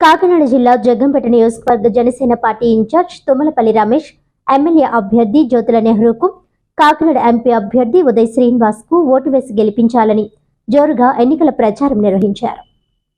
కాకినాడ జిల్లా జగ్గంపేట నియోజకవర్గ Janasena party in charge Tummalapalli Ramesh MLA అభ్యర్థి జ్యోతుల నెహ్రూకు కాకినాడ ఎంపీ అభ్యర్థి ఉదయ్ శ్రీనివాస్కు ఓటు వేసి గెలిపించాలని జోరుగా ఎన్నికల ప్రచారం నిర్వహించారు.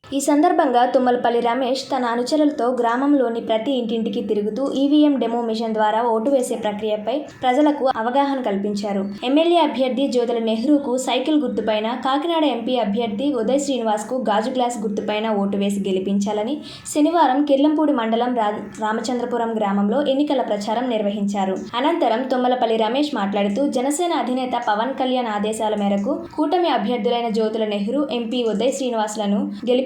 ఈ సందర్భంగా తుమ్మలపల్లి రమేష్ తన అనుచరులతో గ్రామంలోని ప్రతి ఇంటింటికి తిరుగుతూ ఈవీఎం డెమో మిషన్ ద్వారా ఓటు వేసే ప్రక్రియపై ప్రజలకు అవగాహన కల్పించారు. ఎమ్మెల్యే అభ్యర్థి జ్యోతుల నెహ్రూకు సైకిల్ గుర్తుపైన కాకినాడ ఎంపీ అభ్యర్థి ఉదయ్ శ్రీనివాస్కు గాజు గ్లాస్ గుర్తుపైన ఓటు వేసి గెలిపించాలని శనివారం కిర్లంపూడి మండలం రా రామచంద్రపురం గ్రామంలో ఎన్నికల ప్రచారం నిర్వహించారు. అనంతరం తుమ్మలపల్లి రమేష్ మాట్లాడుతూ జనసేన అధినేత పవన్ కళ్యాణ్ ఆదేశాల మేరకు కూటమి అభ్యర్థులైన జ్యోతుల నెహ్రూ ఎంపీ ఉదయ్ శ్రీనివాస్లను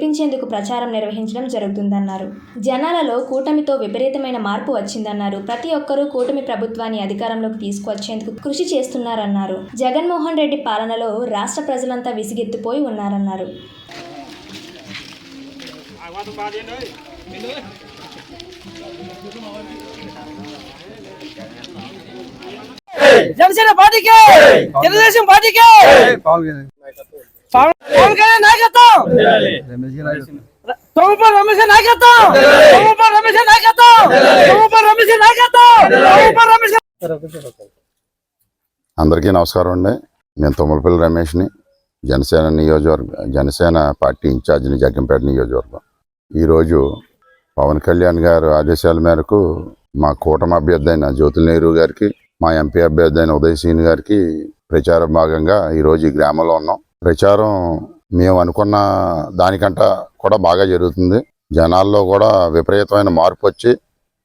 గెలిపించేందుకు ప్రచారం నిర్వహించడం జరుగుతుందన్నారు. జనాలలో కూటమితో విపరీతమైన మార్పు వచ్చిందన్నారు. ప్రతి ఒక్కరూ కూటమి ప్రభుత్వాన్ని అధికారంలోకి తీసుకువచ్చేందుకు కృషి చేస్తున్నారన్నారు. జగన్మోహన్ రెడ్డి పాలనలో రాష్ట్ర ప్రజలంతా విసిగెత్తిపోయి ఉన్నారన్నారు. జనసేన పార్టీకి! తెలుగుదేశం పార్టీకి! పవన్ పవన్ కళ్యాణ్ నాయకత్వం! తోమపల్లి రమేష్ గారి నాయకత్వం! తోమపల్లి రమేష్ గారి నాయకత్వం! తోమపల్లి రమేష్ గారి నాయకత్వం! తోమపల్లి రమేష్ గారి అందరికీ నమస్కారం అండి. నేను తుమ్మలపల్లి రమేష్ని జనసేన నియోజకవర్గ జనసేన పార్టీ ఇన్ఛార్జిని జగ్గంపేట నియోజకవర్గం. ఈరోజు పవన్ కళ్యాణ్ గారు ఆదేశాల మేరకు మా కూటమి అభ్యర్థి అయిన జ్యోతుల నెహ్రూ గారికి మా ఎంపీ అభ్యర్థి అయిన ఉదయ్ సీన్ గారికి ప్రచార భాగంగా ఈరోజు ఈ గ్రామంలో ఉన్నాం. ప్రచారం మేము అనుకున్న దానికంట కూడా బాగా జరుగుతుంది. జనాల్లో కూడా విపరీతమైన మార్పు వచ్చి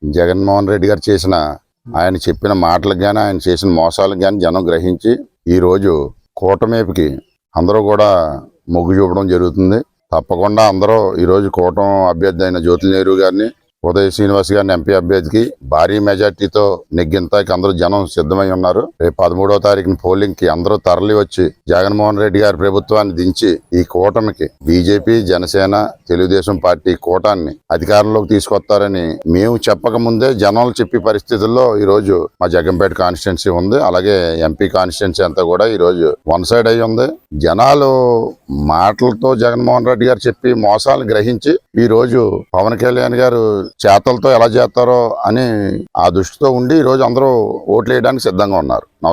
జగన్మోహన్ రెడ్డి గారు చేసిన ఆయన చెప్పిన మాటలకు కానీ ఆయన చేసిన మోసాలకు కానీ జనం గ్రహించి ఈరోజు కూటమేపుకి అందరూ కూడా మొగ్గు చూపడం జరుగుతుంది. తప్పకుండా అందరూ ఈరోజు కూటమి అభ్యర్థి అయిన జ్యోతి నెహ్రూ గారిని ఉదయ శ్రీనివాస్ గారిని ఎంపీ అభ్యర్థికి భారీ మెజార్టీతో నెగ్గింతాకి అందరూ జనం సిద్ధమై ఉన్నారు. రేపు పదమూడవ తారీఖున పోలింగ్కి అందరూ తరలి వచ్చి జగన్మోహన్ రెడ్డి గారి ప్రభుత్వాన్ని దించి ఈ కూటమికి బీజేపీ జనసేన తెలుగుదేశం పార్టీ కూటాన్ని అధికారంలోకి తీసుకొస్తారని మేము చెప్పక ముందే జనాలు చెప్పే పరిస్థితుల్లో ఈ రోజు మా జగంపేట కాన్స్టిట్యున్సీ ఉంది. అలాగే ఎంపీ కాన్స్టిట్యున్సీ అంతా కూడా ఈ రోజు వన్ సైడ్ అయి ఉంది. జనాలు మాటలతో జగన్మోహన్ రెడ్డి గారు చెప్పి మోసాలను గ్రహించి ఈ రోజు పవన్ కళ్యాణ్ గారు చేతలతో ఎలా చేస్తారో అని ఆ దృష్టితో ఉండి ఈ రోజు అందరూ ఓట్లు వేయడానికి సిద్ధంగా ఉన్నారు. నమస్కారం